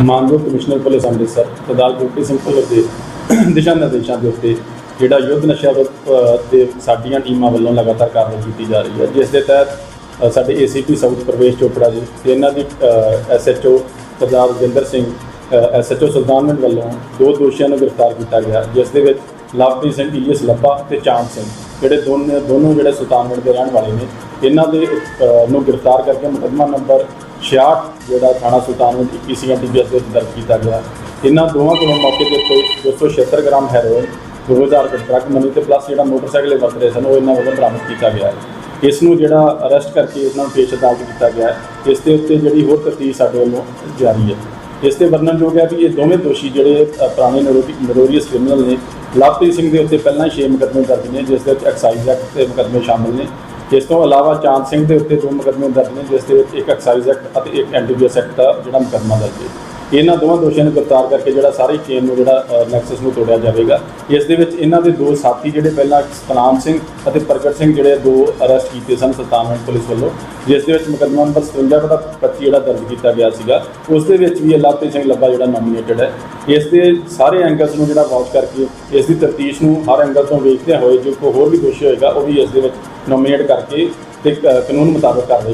ਮਾਨਯੋਗ commissioner police Amritsar Sardar Gurpreet Singh Bhullar ਦੇ ਦਿਸ਼ਾ ਨਿਰਦੇਸ਼ਾਂ ਦੇ ਉੱਤੇ ਜਿਹੜਾ ਯੁੱਧ ਨਸ਼ਾ ਵਿਰੁੱਧ ਤੇ ਸਾਡੀਆਂ ਟੀਮਾਂ ਵੱਲੋਂ ਲਗਾਤਾਰ ਕਾਰਵਾਈ ਕੀਤੀ ਜਾ ਰਹੀ ਹੈ ਜਿਸ ਦੇ ਤਹਿਤ ਅ, ਸਾਡੇ ਏਸੀਪੀ ਸਾਊਥ ਪ੍ਰਵੇਸ਼ ਚੋਪੜਾ ਜੀ ਤੇ ਇਹਨਾਂ ਦੀ ਐਸਐਚਓ ਸਰਦਾਰ ਰਜਿੰਦਰ ਸਿੰਘ ਐਸਐਚਓ ਸੁਲਤਾਨਵਿੰਡ ਵੱਲੋਂ ਦੋ ਦੋਸ਼ੀਆਂ ਨੂੰ ਗ੍ਰਿਫਤਾਰ ਕੀਤਾ ਗਿਆ ਜਿਸ ਦੇ ਵਿੱਚ ਲਵਪ੍ਰੀਤ ਸਿੰਘ ਇਲੀਅਸ ਲੱਭਾ ਤੇ ਚਾਂਦ ਸਿੰਘ ਜਿਹੜੇ ਦੋਨੇ ਦੋਨੋਂ ਜਿਹੜੇ ਸੁਲਤਾਨਵਿੰਡ ਦੇ ਰਹਿਣ ਵਾਲੇ ਨੇ ਇਹਨਾਂ ਦੇ ਨੂੰ ਗ੍ਰਿਫਤਾਰ ਕਰਕੇ ਮੁਕੱਦਮਾ ਨੰਬਰ 66 ਜਿਹੜਾ ਥਾਣਾ ਸੁਲਤਾਨਵਿੰਡ 21 ਸੀਐਨਟੀਬੀਐਸ ਦੇ ਵਿੱਚ ਦਰਜ ਕੀਤਾ ਗਿਆ। ਇਹਨਾਂ ਦੋਵਾਂ ਕੋਲੋਂ ਮੌਕੇ ਦੇ ਉੱਤੇ 276 ਗ੍ਰਾਮ ਹੈਰੋਇਨ 2000 ਰੁਪਏ ਟਰੱਕ ਮਨੀ ਤੇ ਪਲੱਸ ਜਿਹੜਾ ਮੋਟਰਸਾਈਕਲ ਵਰਤ ਰਹੇ ਸਨ ਉਹ ਇਹਨਾਂ ਵੱਲੋਂ ਬਰਾਮਦ ਕੀਤਾ ਗਿਆ ਹੈ। ਇਸ ਨੂੰ ਜਿਹੜਾ ਅਰੈਸਟ ਕਰਕੇ ਇਸ ਨੂੰ ਪੇਸ਼ ਅਦਾਲਤ ਕੀਤਾ ਗਿਆ ਇਸ ਦੇ ਉੱਤੇ ਜਿਹੜੀ ਹੋਰ ਤਫਤੀਸ਼ ਸਾਡੇ ਵੱਲੋਂ ਜਾਰੀ ਹੈ। ਇਸ ਤੇ ਵਰਣਨਯੋਗ ਹੈ ਵੀ ਇਹ ਦੋਵੇਂ ਦੋਸ਼ੀ ਜਿਹੜੇ ਅ, ਪੁਰਾਣੇ ਨਰੋਰੀਅਸ ਕ੍ਰਿਮੀਨਲ ਨੇ ਲਵਪ੍ਰੀਤ ਸਿੰਘ ਦੇ ਉੱਤੇ ਪਹਿਲਾਂ ਹੀ 6 ਮੁਕੱਦਮੇ ਦਰਜ ਨੇ ਜਿਸ ਦੇ ਵਿੱਚ ਐਕਸਾਈਜ਼ ਐਕਟ ਦੇ ਮੁਕੱਦਮੇ ਸ਼ਾਮਲ ਨੇ। ਇਸ ਤੋਂ ਇਲਾਵਾ ਚਾਂਦ ਸਿੰਘ ਦੇ ਉੱਤੇ ਦੋ ਮੁਕੱਦਮੇ ਦਰਜ ਨੇ, ਜਿਸ ਦੇ ਵਿੱਚ ਇੱਕ ਐਕਸਾਈਜ਼ ਐਕਟ ਅਤੇ ਇੱਕ ਐਨਡੀਪੀਐਸ ਐਕਟ ਦਾ ਜਿਹੜਾ ਮੁਕੱਦਮਾ ਦਰਜ ਹੈ। ਇਹਨਾਂ ਦੋਵਾਂ ਦੋਸ਼ੀਆਂ ਨੂੰ ਗ੍ਰਿਫਤਾਰ ਕਰਕੇ ਜਿਹੜਾ ਸਾਰੀ ਚੇਨ ਨੂੰ ਜਿਹੜਾ ਨੈਕਸਸ ਨੂੰ ਤੋੜਿਆ ਜਾਵੇਗਾ। ਇਸ ਦੇ ਵਿੱਚ ਇਹਨਾਂ ਦੇ ਦੋ ਸਾਥੀ ਜਿਹੜੇ ਪਹਿਲਾਂ ਸਤਨਾਮ ਸਿੰਘ ਅਤੇ ਪ੍ਰਗਟ ਸਿੰਘ ਜਿਹੜੇ ਦੋ ਅਰੈਸਟ ਕੀਤੇ ਸਨ ਸੁਲਤਾਨਵਿੰਡ ਪੁਲਿਸ ਵੱਲੋਂ, ਜਿਸ ਦੇ ਵਿੱਚ ਮੁਕੱਦਮਾ ਨੰਬਰ 57 ਦਾ 25 ਜਿਹੜਾ ਦਰਜ ਕੀਤਾ ਗਿਆ ਸੀਗਾ। ਉਸ ਦੇ ਵਿੱਚ ਵੀ ਇਹ ਲਵਪ੍ਰੀਤ ਸਿੰਘ ਲੱਭਾ ਜਿਹੜਾ ਨੋਮੀਨੇਟਡ ਹੈ। ਇਸ ਦੇ ਸਾਰੇ ਐਂਗਲਸ ਨੂੰ ਜਿਹੜਾ ਵਾਚ ਕਰਕੇ ਇਸ ਦੀ ਤਫਤੀਸ਼ ਨੂੰ ਹਰ ਐਂਗਲ ਤੋਂ ਵੇਖਦੇ ਹੋਏ ਜੋ ਕੋਈ ਹੋਰ ਵੀ ਦੋਸ਼ੀ ਹੋਏਗਾ, ਉਹ ਵੀ ਇਸ ਦੇ ਵਿੱਚ ਨੋਮੀਨੇਟ ਕਰਕੇ ਤੇ ਕ- ਕਾਨੂੰਨ ਮੁਤਾਬਕ ਕਾਰਵਾਈ